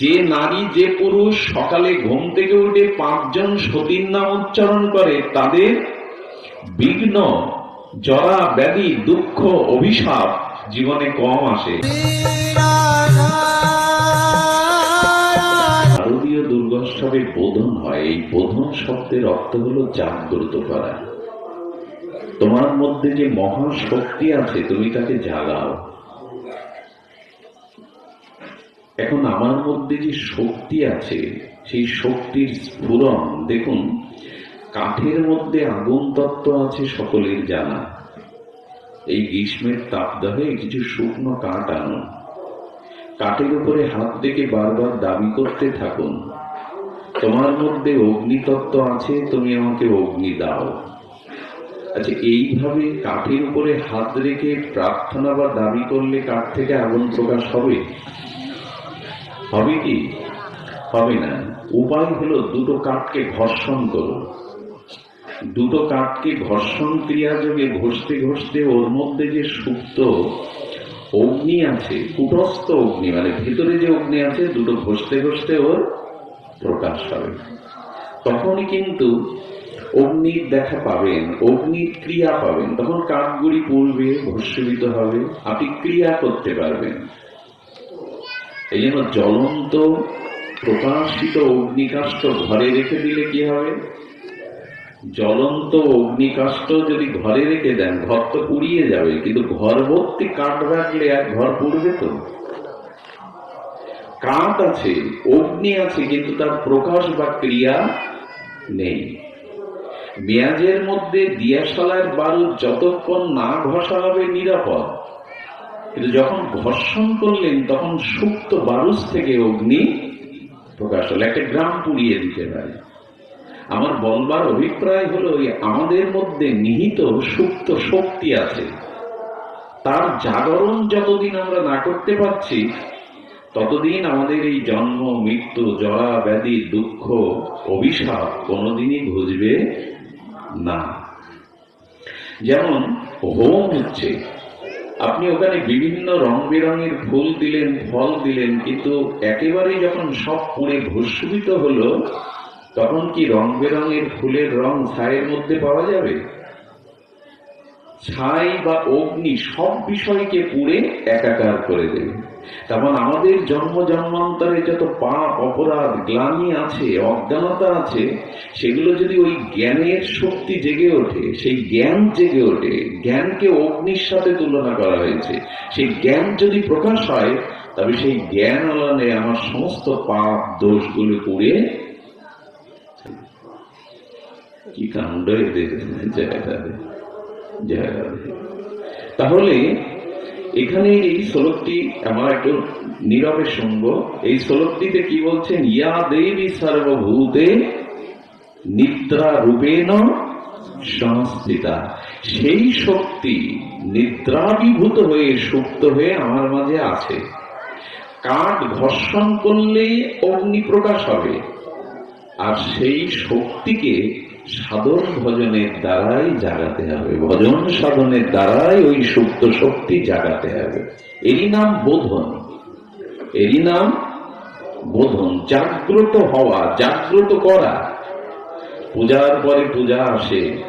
যে নারী, যে পুরুষ সকালে ঘুম থেকে উঠে পাঁচজন সতীর নাম উচ্চারণ করে, তাদের বিঘ্ন, জরা, ব্যাধি, দুঃখ, অভিশাপ জীবনে কম আসে। শারদীয় দুর্গোৎসবে বোধন হয়, এই বোধন শব্দের অর্থ হলো জাগ্রত করা। তোমার মধ্যে যে মহা শক্তি আছে, তুমি তাকে জাগাও। এখন আমার মধ্যে যে শক্তি আছে, সেই শক্তির স্ফুরণ, দেখুন, কাঠের মধ্যে আগুন তত্ত্ব আছে সকলের জানা। এই গ্রীষ্মের তাপদাহে কিছু শুকনো কাঠ আনুন। কাঠের উপরে হাত রেখে বারবার দাবি করতে থাকুন। তোমার মধ্যে অগ্নিতত্ত্ব আছে, তুমি আমাকে অগ্নি দাও। আচ্ছা এইভাবে কাঠের উপরে হাত রেখে প্রার্থনা বা দাবি করলে কাঠ থেকে আগুন প্রকাশ হবে? হবে কি? হবে না। উপায় হলো দুটো কাঠকে ঘর্ষণ করুন দুটো কাঠকে ঘর্ষণ ক্রিয়া যোগে ঘষতে ঘষতে ওর মধ্যে যে সুপ্ত অগ্নি আছে, কুটস্থ অগ্নি মানে ভিতরে যে অগ্নি আছে, দুটো ঘষতে ঘষতে ওর প্রকাশ হবে। তখনই কিন্তু অগ্নির দেখা পাবেন, অগ্নির ক্রিয়া পাবেন। তখন কাঠগুলি পড়বে, ভস্মীভূত হবে, আপনি ক্রিয়া করতে পারবেন। এই জন্য জ্বলন্ত, প্রকাশিত অগ্নিকাষ্ট ঘরে রেখে দিলে কি হবে? জ্বলন্ত অগ্নিকাষ্ট যদি ঘরে রেখে দেন, ঘর তো পুড়িয়ে যাবে, কিন্তু ঘর ভর্তি কাঠ রাখলে এক ঘর পুড়বে তো? কাঠ আছে, অগ্নি আছে, কিন্তু তার প্রকাশ বা ক্রিয়া নেই। পেঁয়াজের মধ্যে দিয়াশালার বারুদ যতক্ষণ না ঘষা হবে নিরাপদ। কিন্তু যখন ঘর্ষণ করলেন, তখন সুপ্ত বারুস থেকে অগ্নি প্রকাশ হলো। একটা গ্রাম পুড়িয়ে দিতে পারে। আমার বলবার অভিপ্রায় হলো আমাদের মধ্যে নিহিত সুপ্ত শক্তি আছে। তার জাগরণ যতদিন আমরা না করতে পারছি, ততদিন আমাদের এই জন্ম, মৃত্যু, জরা, ব্যাধি, দুঃখ, অভিশাপ কোনোদিনই ঘুজবে না। যেমন হোম হচ্ছে আপনি ওখানে বিভিন্ন রং বেরঙের ফুল দিলেন, ফল দিলেন, কিন্তু একেবারে যখন সব পুড়ে ভস্মিত হলো, তখন কি রং বেরঙের ফুলের রং ছায়ের মধ্যে পাওয়া যাবে? ছাই বা অগ্নি সব বিষয়কে পুড়ে একাকার করে দেবে। তেমন আমাদের জন্ম জন্মান্তরে যত পাপ, অপরাধ, গ্লানি আছে, অজ্ঞানতা আছে, সেগুলো যদি ওই জ্ঞানের শক্তি জেগে ওঠে, সেই জ্ঞান জেগে ওঠে, জ্ঞানকে অগ্নির সাথে তুলনা করা হয়েছে, সেই জ্ঞান যদি প্রকাশ হয়, তবে সেই জ্ঞান আলানে আমার সমস্ত পাপ, দোষগুলো পুড়ে কি কাণ্ড এদের জায়গাতে তাহলে এখানে এই শ্লোকটি আমার একটু নীরবে শুনব। এই শ্লোকটিতে কি বলছেন, ইয়া দেবী সর্বভূতে নিদ্রা রূপেণ সংস্থিতা। সেই শক্তি নিদ্রাবিভূত হয়ে, সুপ্ত হয়ে আমার মাঝে আছে। কাঠ ঘর্ষণ করলেই অগ্নি প্রকাশ হবে। আর সেই শক্তিকে সাধন ভজনের দ্বারাই জাগাতে হবে। ভজন সাধনের দ্বারাই ওই সুপ্ত শক্তি জাগাতে হবে। এরই নাম বোধন। এরই নাম বোধন। জাগ্রত হওয়া, জাগ্রত করা। পূজার পরে পূজা আসে।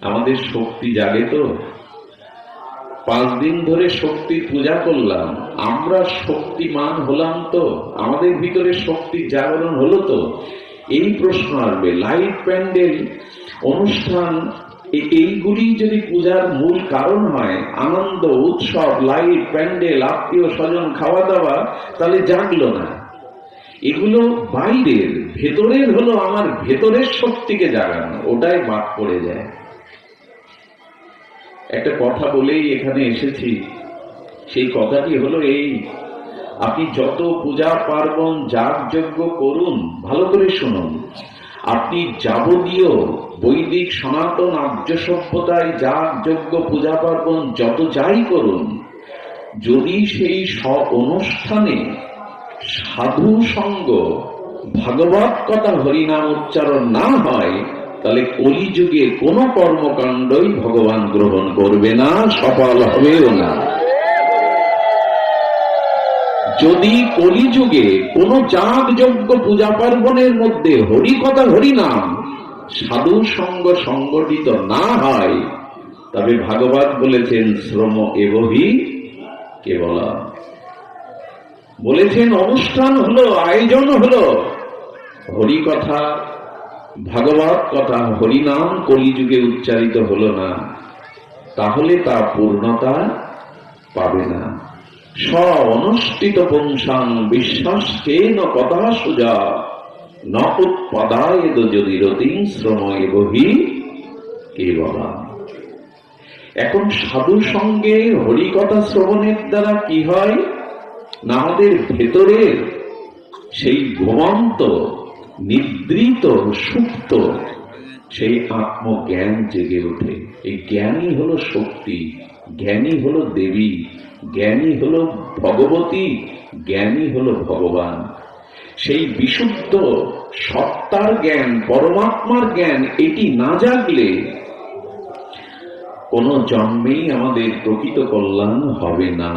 আমাদের শক্তি জাগে তো। পাঁচ দিন ধরে শক্তি পূজা করলাম। আমরা শক্তিমান হলাম তো। আমাদের ভিতরে শক্তির জাগরণ হলো তো। এই প্রশ্ন আসবে লাইট প্যান্ডেল অনুষ্ঠান এইগুলি যদি পূজার মূল কারণ হয়, আনন্দ, উৎসব, লাইট প্যান্ডেল, আত্মীয় স্বজন খাওয়া দাওয়া তাহলে জাগলো না। এগুলো বাইরের, ভেতরের হলো আমার ভেতরের শক্তিকে জাগানো, ওটাই বাদ পড়ে যায়। একটা কথা বলেই এখানে এসেছি, সেই কথাটি হলো এই আপনি যত পূজা পার্বণ যাগ যজ্ঞ করুন, ভালো করে শুনুন। আপনি যাবতীয় বৈদিক, সনাতন, আর্য সভ্যতায় যাগ যজ্ঞ পূজা পার্বণ, যত যাই করুন, যদি সেই স অনুষ্ঠানে সাধু সঙ্গ, ভাগবত কথা হরিনাম উচ্চারণ না হয়, তাহলে কলিযুগে কোনো কর্মকাণ্ডই ভগবান গ্রহণ করবে না, সফল হবেও না। যদি কলিযুগে কোন যাগ যজ্ঞ পূজা পার্বণের মধ্যে হরি কথা হরিনাম সাধু সঙ্গ সংগঠিত না হয়, তবে ভাগবত বলেছেন, শ্রম এবহি কেবল। বলেছেন, অনুষ্ঠান হলো, আয়োজন হলো হরি কথা ভাগবত কথা, হরিনাম কলিযুগে উচ্চারিত হলো না, তাহলে তা পূর্ণতা পাবে না। স অনুষ্ঠিত পুংসাং বিশ্বাস কেন কথা সুজা ন উৎপাদায় যদি রতিং শ্রম এবহি কে বলা এখন সাধু সঙ্গে হরিকথা শ্রবণের দ্বারা কি হয়? না আমাদের ভেতরের সেই ঘুমন্ত, নিদ্রিত, সুপ্ত সেই আত্মজ্ঞান জেগে ওঠে। এই জ্ঞানই হলো শক্তি, জ্ঞানই হলো দেবী। জ্ঞানী হল ভগবতী, জ্ঞানী হল ভগবান। সেই বিশুদ্ধ সত্তার জ্ঞান, পরমাত্মার জ্ঞান, এটি না জাগলে কোন জন্মেই আমাদের প্রকৃত কল্যাণ হবে না।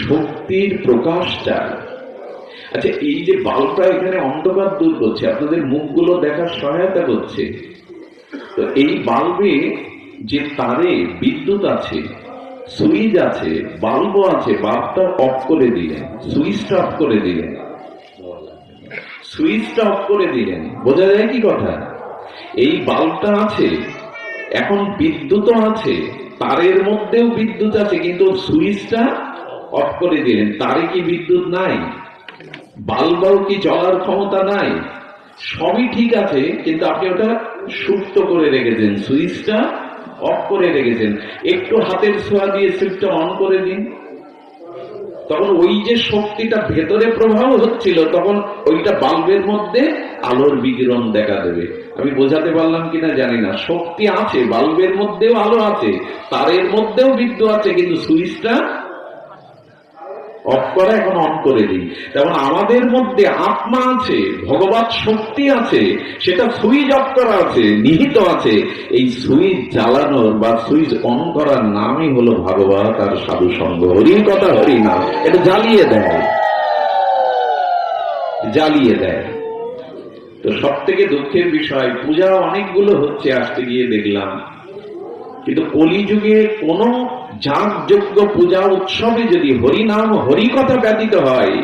শক্তির প্রকাশটা আচ্ছা এই যে বাল্বটা এখানে অন্ধকার দূর করছে, আপনাদের মুখগুলো দেখার সহায়তা করছে। তো এই বাল্বে যে তারে বিদ্যুৎ আছে সুইচ আছে বাল্বও আছে, বাল্বটা অফ করে দিলেন সুইচটা অফ করে দিলেন সুইচটা অফ করে দিলেন বোঝা যায় কি কথা? এই বাল্বটা আছে, এখন বিদ্যুৎও আছে, তারের মধ্যেও বিদ্যুৎ আছে, কিন্তু সুইচটা অফ করে দিলেন তারে কি বিদ্যুৎ নাই? বাল্বাও কি চলার ক্ষমতা নাই? সবই ঠিক আছে, কিন্তু আপনি ওটা সুপ্ত করে রেখেছেন, সুইচটা অফ করে রেখেছেন। একটু হাতের ছোঁয়া দিয়ে সুইচটা অন করে দিন। তখন ওই যে শক্তিটা ভেতরে প্রভাব হচ্ছিল, তখন ওইটা বাল্বের মধ্যে আলোর বিকিরণ দেখা দেবে। আমি বোঝাতে পারলাম কিনা জানি না। শক্তি আছে, বাল্বের মধ্যেও আলো আছে, তারের মধ্যেও বিদ্যুৎ আছে, কিন্তু সুইচটা অফ করা এখন অন করে দিই। তেমন আমাদের মধ্যে আত্মা আছে, ভগবত শক্তি আছে, সেটা সুইচ অফ করা আছে, নিহিত আছে। এই সুইচ জ্বালানোর বা সুইচ অন করার নামই হলো ভাগবত আর সাধু সঙ্গ হরি কথা হরি নাম এটা জ্বালিয়ে দেয়। জ্বালিয়ে দেয়। তো সব থেকে দুঃখের বিষয়, পূজা অনেকগুলো হচ্ছে, আসতে গিয়ে দেখলাম। কিন্তু কলিযুগে কোন যাগযোগ্য পূজা উৎসবে যদি হরিনাম, হরিকথা ব্যতীত হয়,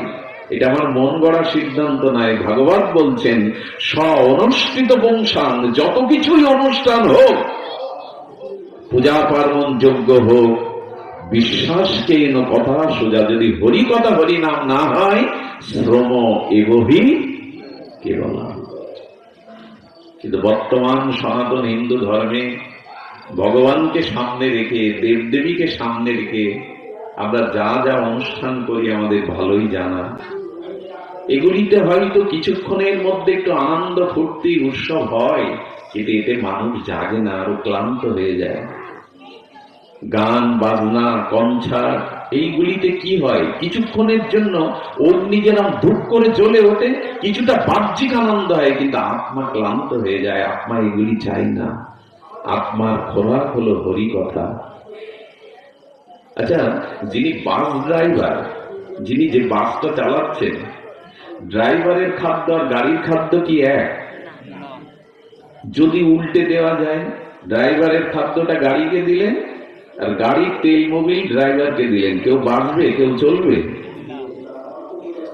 এটা আমার মন গড়া সিদ্ধান্ত নয়। ভাগবত বলছেন স্ব অনুষ্ঠিত বংশান যত কিছুই অনুষ্ঠান হোক, পূজা পার্বণ যোগ্য হোক বিশ্বাসকে এন কথা সোজা, যদি হরি হরিকথা, হরিনাম না হয়, শ্রম এবহি কেবল কিন্তু বর্তমান সনাতন হিন্দু ধর্মে ভগবানকে সামনে রেখে, দেবদেবীকে সামনে রেখে আমরা যা যা অনুষ্ঠান করি আমাদের ভালোই জানা। এগুলিতে হয়তো কিছুক্ষণের মধ্যে একটু আনন্দ ফুর্তি উৎসব হয়, কিন্তু এতে মানুষ জাগে না, আরও ক্লান্ত হয়ে যায়। গান, বাজনা কনসার্ট এইগুলিতে কি হয়? কিছুক্ষণের জন্য অগ্নি যেরকম ধূপ করে চলে ওঠে, কিছুটা বাহ্যিক আনন্দ হয়, কিন্তু আত্মা ক্লান্ত হয়ে যায়, আত্মা এগুলি চাই না। আত্মার খোরাক হলো হরি কথা আচ্ছা যিনি বাস ড্রাইভার, যিনি যে বাসটা চালাচ্ছেন, ড্রাইভারের খাদ্য আর গাড়ির খাদ্য কি এক? যদি উল্টে দেওয়া যায়, ড্রাইভারের খাদ্যটা গাড়িকে দিলেন, আর গাড়ির তেল মোবিল ড্রাইভারকে দিলেন। কেউ বাঁচবে, কেউ চলবে?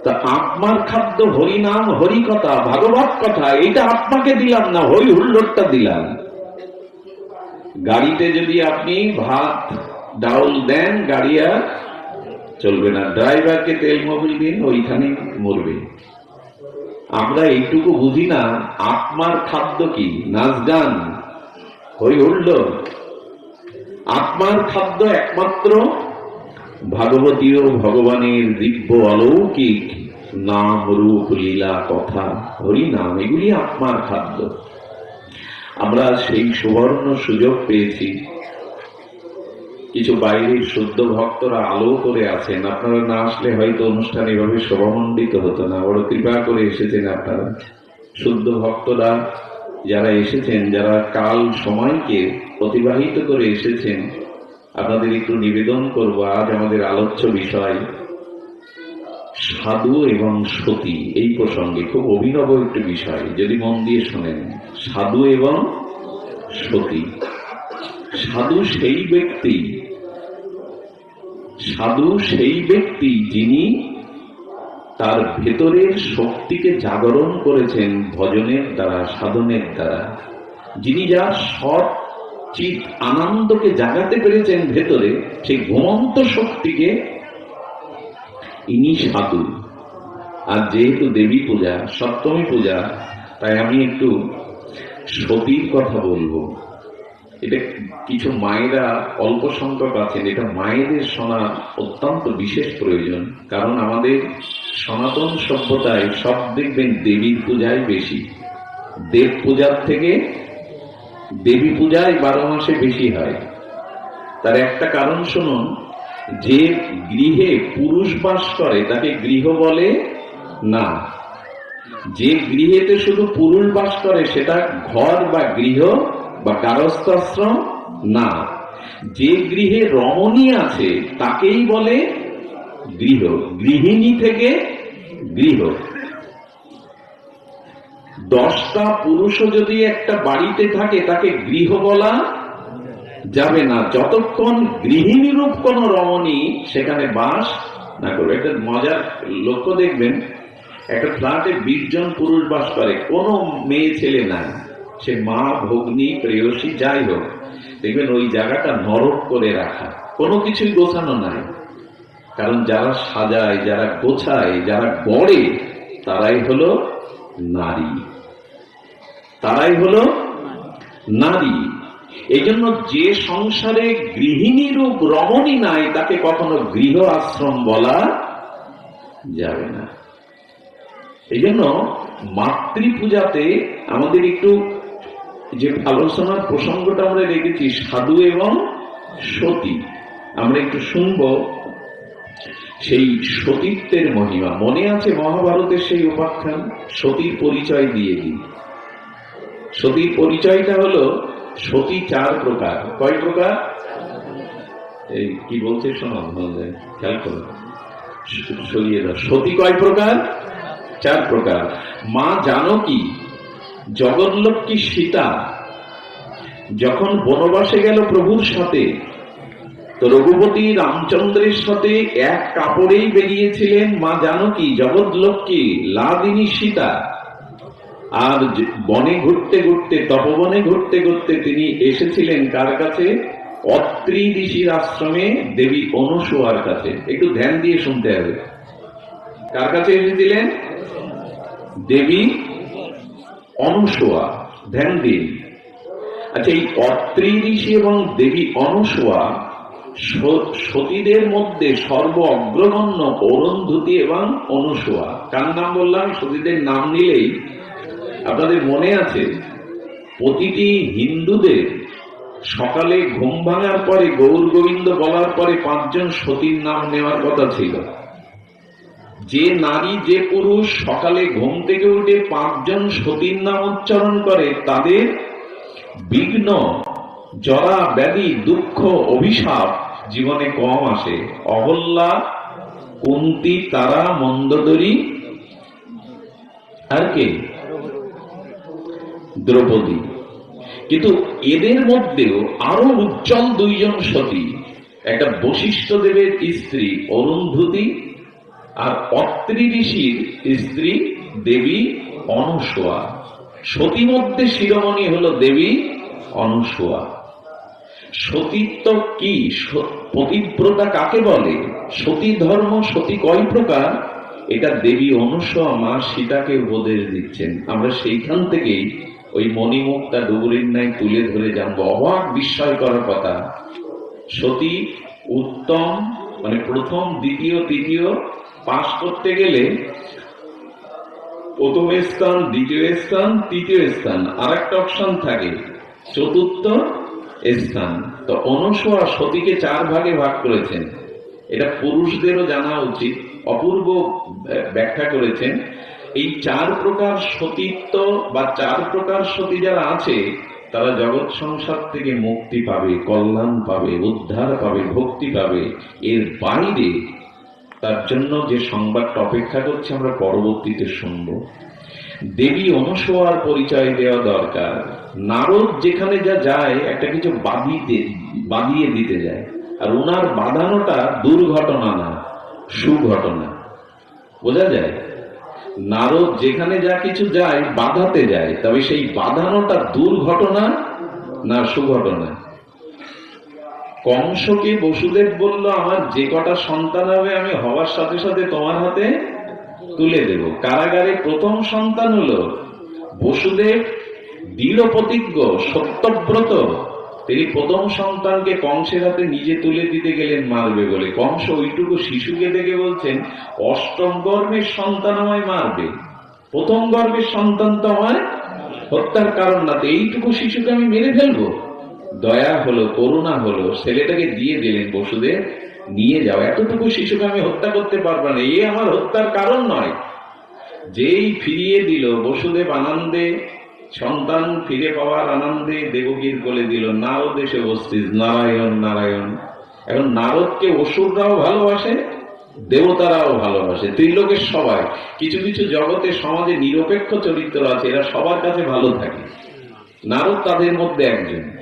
তা আত্মার খাদ্য হরিনাম হরি কথা ভাগবত কথা, এইটা আত্মাকে দিলাম না, হরি হুল্লোড়টা দিলাম? গাড়িতে যদি আপনি ভাত, ডাউল দেন, গাড়ি আর চলবে না। ড্রাইভারকে তেল মোবিল দিন, ওইখানে মরবে। আমরা এইটুকু বুঝি না, আত্মার খাদ্য কি? নাচ গান হই উঠল। আত্মার খাদ্য একমাত্র ভাগবতীয় ভগবানের দিব্য অলৌকিক নাম, রূপ, লীলা, কথা, হরি, নাম, এগুলি আত্মার খাদ্য। আমরা সেই সুবর্ণ সুযোগ পেয়েছি। কিছু বাইরের শুদ্ধ ভক্তরা আলো করে আছেন। আপনারা না আসলে হয়তো অনুষ্ঠান এভাবে শোভামণ্ডিত হতো না। বড় কৃপা করে এসেছেন আপনারা। শুদ্ধ ভক্তরা যারা এসেছেন, যারা কাল সময়কে অতিবাহিত করে এসেছেন, আপনাদের একটু নিবেদন করব আজ আমাদের আলোচ্য বিষয়, সাধু এবং সতী। এই প্রসঙ্গে খুব অভিনব একটি বিষয়, যদি মন দিয়ে শোনেন। সাধু এবং সতী। সাধু সেই ব্যক্তি। সাধু সেই ব্যক্তি যিনি তার ভেতরের শক্তিকে জাগরণ করেছেন ভজনের দ্বারা, সাধনের দ্বারা। যিনি যার সৎ চিত আনন্দকে জাগাতে পেরেছেন ভেতরে, সেই ঘুমন্ত শক্তিকে ইনি সাধু। আর যেহেতু দেবী পূজা, সপ্তমী পূজা, তাই আমি একটু সতীর কথা বলব। এটা কিছু মায়েরা অল্প সংখ্যক আছেন, এটা মায়েদের শোনা অত্যন্ত বিশেষ প্রয়োজন। কারণ আমাদের সনাতন সভ্যতায় সব দেখবেন দেবীর পূজায় বেশি। দেব পূজার থেকে দেবী পূজায় বারো মাসে বেশি হয়। তার একটা কারণ শুনুন, যে গৃহে পুরুষ বাস করে তাকে গৃহ বলে না। যে গৃহেতে শুধু পুরুষ বাস করে, সেটা ঘর বা গৃহ বা গারস্থাশ্রম না। যে গৃহে রমণী আছে, তাকেই বলে গৃহ। গৃহিণী থেকে গৃহ। দশটা পুরুষও যদি একটা বাড়িতে থাকে, তাকে গৃহ বলা যাবে না। যতক্ষণ গৃহিণী রূপ কোন রমণী সেখানে বাস না করবে। একটা মজার লক্ষ্য দেখবেন একটা ফ্ল্যাটে বিশ জন পুরুষ বাস করে, কোনো মেয়ে ছেলে নাই। সে মা, ভগ্নী, প্রেয়সী, যাই হোক, দেখবেন ওই জায়গাটা নরক করে রাখা। কোনো কিছুই গোছানো নাই। কারণ যারা সাজায়, যারা গোছায়, যারা গড়ে, তারাই হলো নারী। তারাই হলো নারী। এই জন্য যে সংসারে গৃহিণী রূপ রমণী নাই, তাকে কখনো গৃহ আশ্রম বলা যাবে না। এই জন্য মাতৃপূজাতে আমাদের একটু যে আলোচনার প্রসঙ্গটা আমরা রেখেছি, সাধু এবং সতী, আমরা একটু শুনব সেই সতীত্বের মহিমা। মনে আছে মহাভারতের সেই উপাখ্যান? সতীর পরিচয় দিয়ে দিই সতীর পরিচয়টা হলো সতী চার প্রকার। কয় প্রকার? এই কি বলছে শোনো খেয়াল করো। সরিয়ে দাও। সতী কয় প্রকার? চার প্রকার। মা জানো কি? জগৎলক্ষ্মী সীতা। যখন বনবাসে গেল প্রভুর সাথে, তো রঘুপতি রামচন্দ্রের সাথে এক কাপড়েই বেরিয়েছিলেন। মা জানকী জগৎলক্ষ্মী লাদিনী সীতা। আর বনে ঘুরতে ঘুরতে, তপবনে ঘুরতে ঘুরতে তিনি এসেছিলেন কার কাছে? অত্রি ঋষির আশ্রমে দেবী অনুসুয়ার কাছে। একটু ধ্যান দিয়ে শুনতে হবে। কার কাছে এসেছিলেন? দেবী অনুসুয়া ধ্যান দিন আচ্ছা এই অত্রি ঋষি এবং দেবী অনুসুয়া সতীদের মধ্যে সর্ব অগ্রগণ্য অরুন্ধতী এবং অনুসুয়া কার নাম বললাম? সতীদের নাম নিলেই আপনাদের মনে আছে, প্রতিটি হিন্দুদের সকালে ঘুম ভাঙার পরে গৌর গোবিন্দ বলার পরে পাঁচজন সতীর নাম নেওয়ার কথা ছিল। যে নারী, যে পুরুষ সকালে ঘুম থেকে উঠে পাঁচজন সতীর নাম উচ্চারণ করে, তাদের বিঘ্ন, জরা, ব্যাধি, দুঃখ, অভিশাপ জীবনে কম আসে। অহল্যা কুন্তি, তারা, মন্দদরি, আর কে? দ্রৌপদী। কিন্তু এদের মধ্যেও আরও উজ্জ্বল দুইজন সতী। একটা বশিষ্ঠ দেবের স্ত্রী, অরুন্ধতী আর অত্রি ঋষির স্ত্রী দেবী অনুসোয়া। সতী মধ্যে শিরোমণি হলো দেবী অনুসোয়া। সতীত্ব কি? পতিব্রতা কাকে বলে? সতী ধর্ম সতী কয় প্রকার? এটা দেবী অনুসোয়া, মা সীতাকে উপদেশ দিচ্ছেন। আমরা সেইখান থেকেই ওই মণিমুক্তা ডুবুরির ন্যায় তুলে ধরে জানব। অবাক বিস্ময় করার কথা। সতী উত্তম মানে প্রথম, দ্বিতীয়, তৃতীয় পাশ করতে গেলে প্রথম স্থান, দ্বিতীয় স্থান, তৃতীয় স্থান আর একটা অপশন থাকে, চতুর্থ স্থান। তো অনুসোয়া সতীকে চার ভাগে ভাগ করেছেন। এটা পুরুষদেরও জানা উচিত, অপূর্ব ব্যাখ্যা করেছেন। এই চার প্রকার সতীত্ব বা চার প্রকার সতী যারা আছে, তারা জগৎ সংসার থেকে মুক্তি পাবে, কল্যাণ পাবে, উদ্ধার পাবে, ভক্তি পাবে। এর বাইরে তার জন্য যে সংবাদটা অপেক্ষা করছে আমরা পরবর্তীতে শুনব। দেবী অনুসোয়ার পরিচয় দেওয়া দরকার। নারদ যেখানে যা যায় একটা কিছু বাদিতে বাদিয়ে দিতে যায়। আর ওনার বাঁধানোটা দুর্ঘটনা না সুঘটনা। বোঝা যায়? নারদ যেখানে যা কিছু যায় বাধাতে যায়। তবে সেই বাঁধানোটা দুর্ঘটনা না সুঘটনা? কংসকে বসুদেব বলল, আমার যে কটা সন্তান হবে, আমি হওয়ার সাথে সাথে তোমার হাতে তুলে দেব। কারাগারে প্রথম সন্তান হলো বসুদেব দৃঢ় প্রতিজ্ঞ সত্যব্রত। তিনি প্রথম সন্তানকে কংসের হাতে নিজে তুলে দিতে গেলেন মারবে বলে। কংস ওইটুকু শিশুকে দেখে বলছেন, অষ্টম গর্ভের সন্তান আমায় মারবে। প্রথম গর্ভের সন্তান তো আমায় হত্যার কারণ না, তো এইটুকু শিশুকে আমি মেরে ফেলব? দয়া হলো, করুণা হলো, ছেলেটাকে দিয়ে দিলেন বসুদেব নিয়ে যাও। এতটুকু শিশুকে আমি হত্যা করতে পারব না, এ আমার হত্যার কারণ নয়। যেই ফিরিয়ে দিল বসুদেব আনন্দে, সন্তান ফিরে পাওয়ার আনন্দে দেবগীর বলে দিল, নারদ এসে উপস্থিত নারায়ণ নারায়ণ। এখন নারদকে অসুররাও ভালোবাসে, দেবতারাও ভালোবাসে, ত্রিলোকের সবাই। কিছু কিছু জগতে সমাজে নিরপেক্ষ চরিত্র আছে, এরা সবার কাছে ভালো থাকে। নারদ তাদের মধ্যে একজন।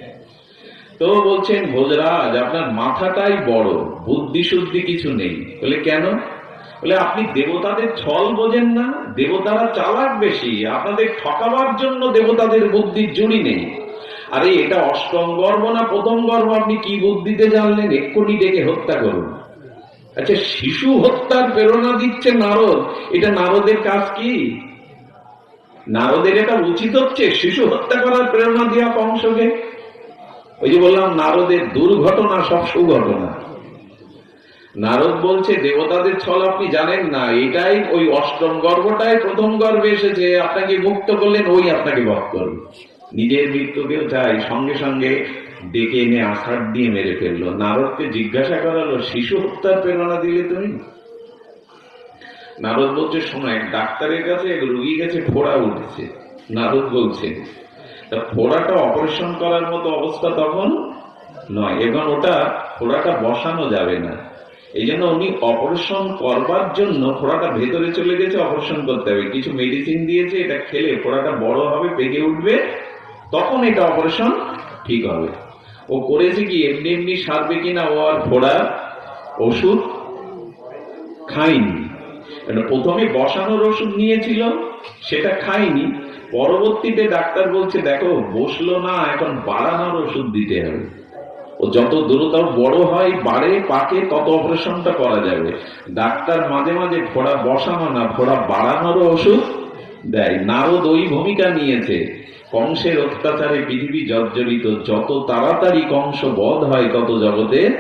তো বলছেন ভোজরাজ, আপনার মাথাটাই বড়, বুদ্ধি শুদ্ধি কিছু নেই। বলে, কেন? বলে, আপনি দেবতাদের ছল বোঝেন না, দেবতারা চালাক বেশি, আপনাদের ঠকাবার জন্য দেবতাদের বুদ্ধির জুড়ি নেই। আরে, এটা অষ্টম গর্ব না প্রথম গর্ব? আপনি কি বুদ্ধিতে জানলেন? এক্ষুনি ডেকে হত্যা করুন। আচ্ছা শিশু হত্যার প্রেরণা দিচ্ছে নারদ। এটা নারদের কাজ কি? নারদের এটা উচিত হচ্ছে, শিশু হত্যা করার প্রেরণা দেওয়া কংসকে ওই যে বললাম, নারদের দুর্ঘটনা সব সুঘটনা। নারদ বলছে, দেবতাদের ছল আপনি জানেন না, এটাই ওই অষ্টম গর্ভটাই প্রথম গর্ভে এসেছে, আপনাকে মুক্ত করলেন, ওই আপনাকে বধ করবে। নিজের মৃত্যুকেও চাই সঙ্গে সঙ্গে ডেকে এনে আষাঢ় দিয়ে মেরে ফেলল। নারদকে জিজ্ঞাসা করালো, শিশু হত্যার প্রেরণা দিলে তুমি? নারদ বলছে, শোনো, এক ডাক্তারের কাছে এক রুগী গেছে ফোড়া উঠেছে। নারদ বলছে তা ফোড়াটা অপারেশন করার মতো অবস্থা তখন নয়। এখন ওটা ফোড়াটা বসানো যাবে না। এই জন্য উনি অপারেশন করবার জন্য ফোড়াটা ভেতরে চলে গেছে অপারেশন করতে হবে। কিছু মেডিসিন দিয়েছে, এটা খেলে ফোড়াটা বড় হবে, পেকে উঠবে, তখন এটা অপারেশন ঠিক হবে। ও করেছে কি, এমনি এমনি সারবে কিনা ও আর ফোড়া ওষুধ এটা প্রথমে বসানোর ওষুধ নিয়েছিল, সেটা খায়নি। পরবর্তীতে ডাক্তার বলছে, দেখো, বসল না, এখন বাড়ানোর ওষুধ দিতে হবে। ও যত দ্রুত বড় হয়, বাড়ে, পাকে, তত অপারেশনটা করা যাবে। ডাক্তার মাঝে মাঝে ফোড়া বসানো না ফোড়া বাড়ানোরও ওষুধ দেয়। নারদ ওই ভূমিকা নিয়েছে। কংসের অত্যাচারে পৃথিবী জর্জরিত। যত তাড়াতাড়ি কংস বধ হয়, তত জগতে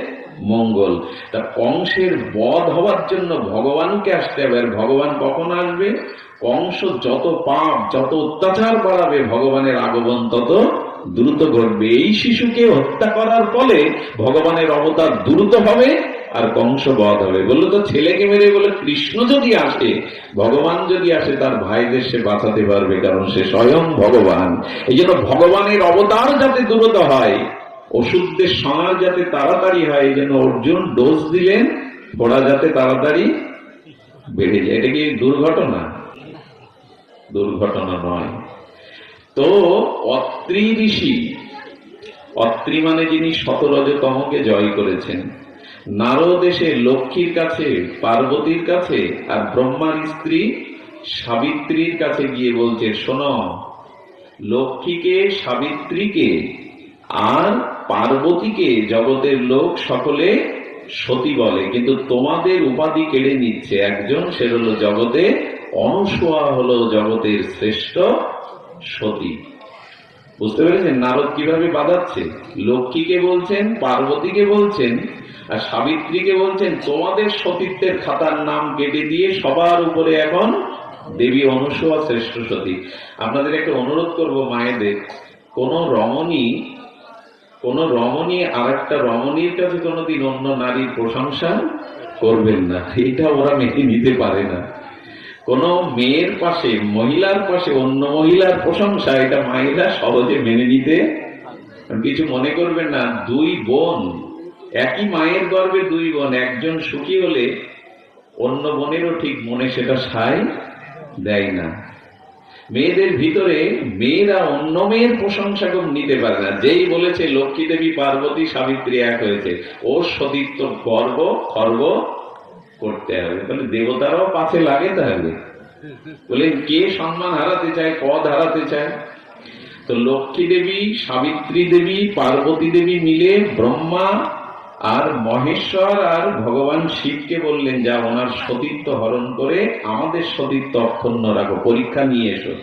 মঙ্গল। তা কংসের বধ হওয়ার জন্য ভগবানকে আসতে হবে। আর ভগবান কখন আসবে? কংস যত পাপ, যত অত্যাচার বাড়াবে ভগবানের আগমন, তত দ্রুত ঘটবে। এই শিশুকে হত্যা করার ফলে ভগবানের অবতার দ্রুত হবে আর কংস বধ হবে। বলল তো, ছেলেকে মেরে বলে কৃষ্ণ যদি আসে, ভগবান যদি আসে, তার ভাইদের সে বাঁচাতে পারবে, কারণ সে স্বয়ং ভগবান। এই জন্য ভগবানের অবতার যাতে দ্রুত হয় ওষুধদের সমাজ যাতে তাড়াতাড়ি হয়, এই জন্য অর্জুন ডোজ দিলেন ওরা যাতে তাড়াতাড়ি বেড়ে যায়। এটা কি দুর্ঘটনা? দুর্ঘটনা নয়। তো অত্রি ঋষি, অত্রি মানে যিনি শতরজতমকে জয় করেছেন, নারদ এসে লক্ষ্মীর কাছে, পার্বতীর কাছে আর ব্রহ্মার স্ত্রী সাবিত্রীর কাছে গিয়ে বলছে, শোনো, লক্ষ্মীকে, সাবিত্রীকে আর পার্বতীকে জগতের লোক সকলে সতী বলে, কিন্তু তোমাদের উপাধি কেড়ে নিচ্ছে। একজন সে জগতে অনুসোয়া হলো জগতের শ্রেষ্ঠ সতী। বুঝতে পেরেছেন? নারদ কীভাবে বাধাচ্ছে? লক্ষ্মীকে বলছেন, পার্বতীকে বলছেন, আর সাবিত্রীকে বলছেন, তোমাদের সতীত্বের খাতার নাম কেটে দিয়ে সবার উপরে এখন দেবী অনুসোয়া শ্রেষ্ঠ সতী। আপনাদের একটা অনুরোধ করব মায়েদের, কোন রমণী কোন রমণী আর একটা রমণীর কাছে কোনোদিন অন্য নারীর প্রশংসা করবেন না। এটা ওরা মেনে নিতে পারে না। কোন মেয়ের পাশে, মহিলার পাশে, অন্য মহিলার প্রশংসা, এটা মহিলা সহজে মেনে নিতে কিছু মনে করবেন না, দুই বোন, একই মায়ের গর্ভে দুই বোন, একজন সুখী হলে অন্য বোনেরও ঠিক মনে সেটা সায় দেয় না। মেয়েদের ভিতরে মেয়েরা অন্য মেয়ের প্রশংসা খুব নিতে পারে না। যেই বলেছে, লক্ষ্মী দেবী, পার্বতী, সাবিত্রী এক হয়েছে। ও সতীত্ব গর্ব খর্ব করতে হবে। তাহলে দেবতারাও পাশে লাগে তাহলে বলে, কে সম্মান হারাতে চায়, পদ হারাতে চায়? তো লক্ষ্মী দেবী, সাবিত্রী দেবী, পার্বতী দেবী মিলে ব্রহ্মা আর মহেশ্বর আর ভগবান শিবকে বললেন, যা ওনার সতীত্ব হরণ করে আমাদের সতীত্ব অক্ষুণ্ণ রাখো, পরীক্ষা নিয়ে এসো।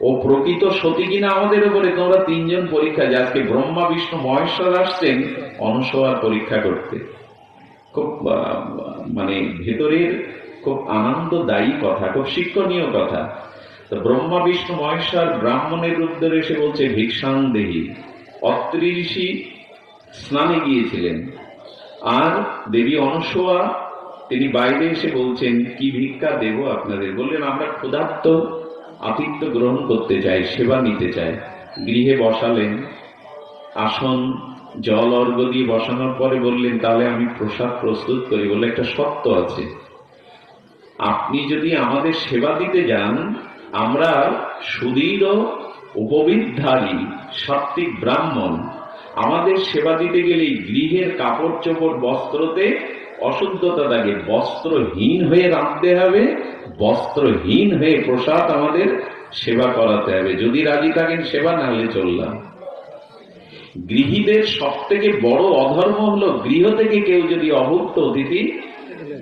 ও প্রকৃত সতী কিনা আমাদের উপরে? তোমরা তিনজন পরীক্ষা, যে আজকে ব্রহ্মা, বিষ্ণু, মহেশ্বর আসছেন অনসভার পরীক্ষা করতে। খুব মানে ভেতরের খুব আনন্দদায়ী কথা, খুব শিক্ষণীয় কথা। তো ব্রহ্মা, বিষ্ণু, মহেশ্বর, ব্রাহ্মণের রূপ ধরে এসে বলছে, ভিক্ষাং দেহী। অত্রি ঋষি স্নানে গিয়েছিলেন। আর দেবী অনসোয়া তিনি বাইরে এসে বলছেন, কি ভিক্ষা দেব আপনাদের? বললেন, আমরা ক্ষুধার্ত, আতিথ্য গ্রহণ করতে চাই, সেবা নিতে চাই। গৃহে বসালেন, আসন জল অর্ঘ দিয়ে বসানোর পরে বললেন, তাহলে আমি প্রসাদ প্রস্তুত করি। বলে একটা সত্য আছে। আপনি যদি আমাদের সেবা দিতে যান, আমরা সুদৃঢ় উপবিধারী সাত্বিক ব্রাহ্মণ, আমাদের সেবা দিতে গেলে গৃহের কাপড় চোপড় বস্ত্রতে অশুদ্ধতা থাকে বস্ত্রহীন হয়ে রাঁধতে হবে, বস্ত্রহীন হয়ে প্রসাদ আমাদের সেবা করাতে হবে। যদি রাজি থাকেন সেবা না হলে চললাম। গৃহীদের সব থেকে বড় অধর্ম হলো গৃহ থেকে কেউ যদি অভুক্ত অতিথি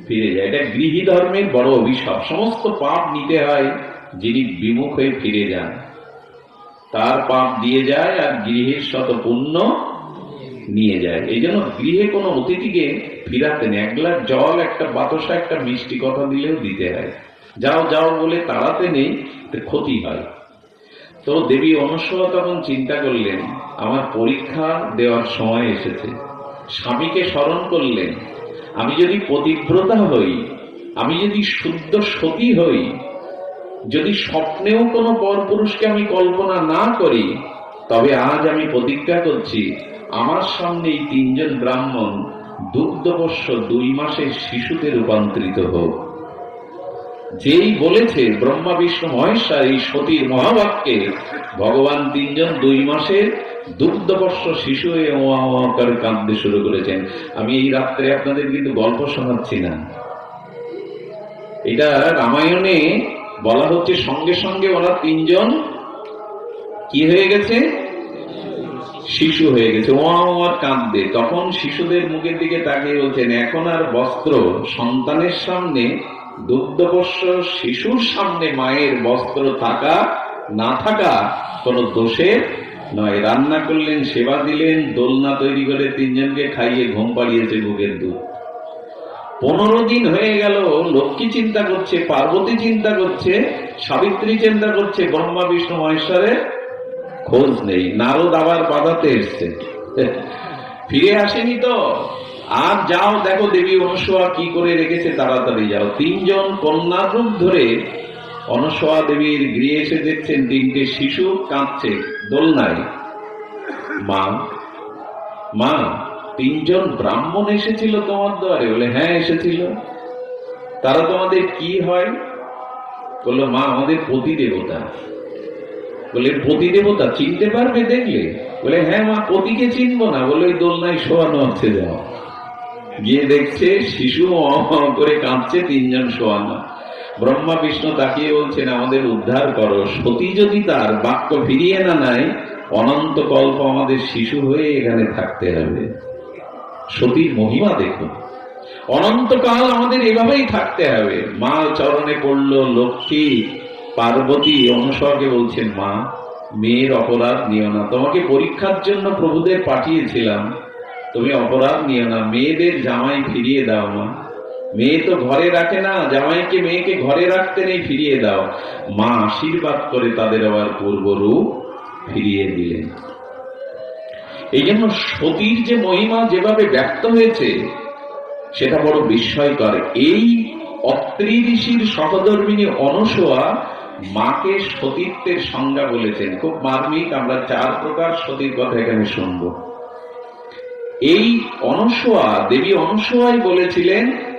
ফিরে যায়। এটা গৃহী ধর্মের বড় অভিশাপ। সমস্ত পাপ নিতে হয় যিনি বিমুখ হয়ে ফিরে যান। তার পাপ দিয়ে যায় আর গৃহের শত পুণ্য নিয়ে যায়। এই জন্য গৃহে কোনো অতিথিকে ফিরাতে নেই। এক গ্লাস জল, একটা বাতাসা, একটা মিষ্টি কথা দিলেও দিতে হয়। যাও যাও বলে তাড়াতে নেই ক্ষতি হয়। তো দেবী অনুসয়া তখন চিন্তা করলেন আমার পরীক্ষা দেওয়ার সময় এসেছে। স্বামীকে স্মরণ করলেন আমি যদি পতিব্রতা হই, আমি যদি শুদ্ধ সতী হই, যদি স্বপ্নেও কোনো পরপুরুষকে আমি কল্পনা না করি, তবে আজ আমি প্রতিজ্ঞা করছি, আমার সামনে এই তিনজন ব্রাহ্মণ দুগ্ধবর্ষ দুই মাসের শিশুতে রূপান্তরিত হোক। যেই বলেছে ব্রহ্মা বিষ্ণু মহেশ্বর এই সতীর মহাবাক্যে, ভগবান তিনজন দুই মাসের দুগ্ধবর্ষ শিশু হয়ে কাঁদতে শুরু করেছেন। আমি এই রাত্রে আপনাদের কিন্তু গল্প শোনাচ্ছি না। এটা রামায়ণে বলা হচ্ছে সঙ্গে সঙ্গে ওরা তিনজন কি হয়ে গেছে? শিশু হয়ে গেছে। ওয়া ওয়া কাঁদবে তখন শিশুদের মুখের দিকে তাকিয়ে বলছেন, এখন আর বস্ত্র সন্তানের সামনে দুগ্ধবর্ষ শিশুর সামনে মায়ের বস্ত্র থাকা, না থাকা কোনো দোষের নয়, রান্না করলেন, সেবা দিলেন, দোলনা তৈরি করে তিনজনকে খাইয়ে ঘুম পাড়িয়েছে বুকের দুধ পনেরো দিন হয়ে গেল লক্ষ্মী চিন্তা করছে? পার্বতী চিন্তা করছে, সাবিত্রী চিন্তা করছে, ব্রহ্মা, বিষ্ণু, মহেশ্বরের খোঁজ নেই, নারদ আবার বাধাতে এসছে। ফিরে আসেনি তো? আর যাও, দেখো দেবী অনুসোয়া কি করে রেখেছে, তাড়াতাড়ি যাও। তিনজন কন্যার রূপ ধরে অনুসোয়া দেবীর গৃহে এসে দেখছেন, তিনটে শিশু কাঁদছে। দোলনায়। মা মা, তিনজন ব্রাহ্মণ এসেছিল তোমার দ্বারে বলে হ্যাঁ এসেছিল। তারা তোমাদের কি হয়? বলল, মা, আমাদের পতি দেবতা বলে পতি দেবতা চিনতে পারবে দেখলে? বলে হ্যাঁ মা, পতিকে চিনবো না। বলে ওই দোলনায় শোয়ানো আছে যাও। গিয়ে দেখছে, শিশু করে কাঁদছে, তিনজন শোয়ানো। ব্রহ্মা বিষ্ণু তাকিয়ে বলছেন, আমাদের উদ্ধার করো। সতী যদি তার বাক্য ফিরিয়ে না নেয়, অনন্ত কল্প আমাদের শিশু হয়ে এখানে থাকতে হবে। সতীর মহিমা দেখুন। অনন্তকাল আমাদের এভাবেই থাকতে হবে। মা চরণে পড়ল লক্ষ্মী, পার্বতী অনুসরকে বলছেন, মা, মেয়ের অপরাধ নিও না। তোমাকে পরীক্ষার জন্য প্রভুদের পাঠিয়েছিলাম। তুমি অপরাধ নিও না। মেয়েদের জামাই ফিরিয়ে দাও মা। মেয়ে তো ঘরে রাখে না, জামাইকে মেয়েকে ঘরে রাখতে নেই, ফিরিয়ে দাও। মা আশীর্বাদ করে তাদের আবার পূর্বরূপ ফিরিয়ে দিলেন। এই জন্য সতীর যে মহিমা যেভাবে ব্যক্ত হয়েছে, সেটা বড় বিস্ময়কর। এই অত্রি ঋষির সহধর্মিনী অনসোয়া মাকে সতীত্বের সংজ্ঞা বলেছেন। খুব মার্মিক, আমরা চার প্রকার সতীর কথা এখানে শুনব। এই অনসোয়া দেবী অনসোয়াই বলেছিলেন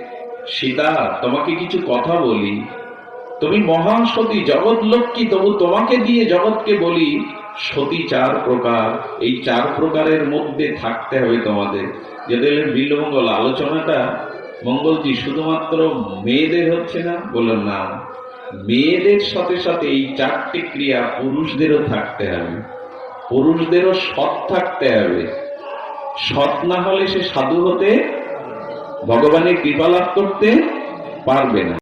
সীতা, তোমাকে কিছু কথা বলি। তুমি মহান সতী জগৎ লক্ষ্মী তবু তোমাকে দিয়ে জগৎকে বলি, সতী চার প্রকার। এই চার প্রকারের মধ্যে থাকতে হবে তোমাদের। যে দেখলেন বিল্লমঙ্গল আলোচনাটা, মঙ্গলজি শুধুমাত্র মেয়েদের হচ্ছে না বললেন না, মেয়েদের সাথে সাথে এই চারটি ক্রিয়া পুরুষদেরও থাকতে হবে। পুরুষদেরও সৎ থাকতে হবে। সৎ না হলে সে সাধু হতে ভগবানের কৃপা লাভ করতে পারবে না।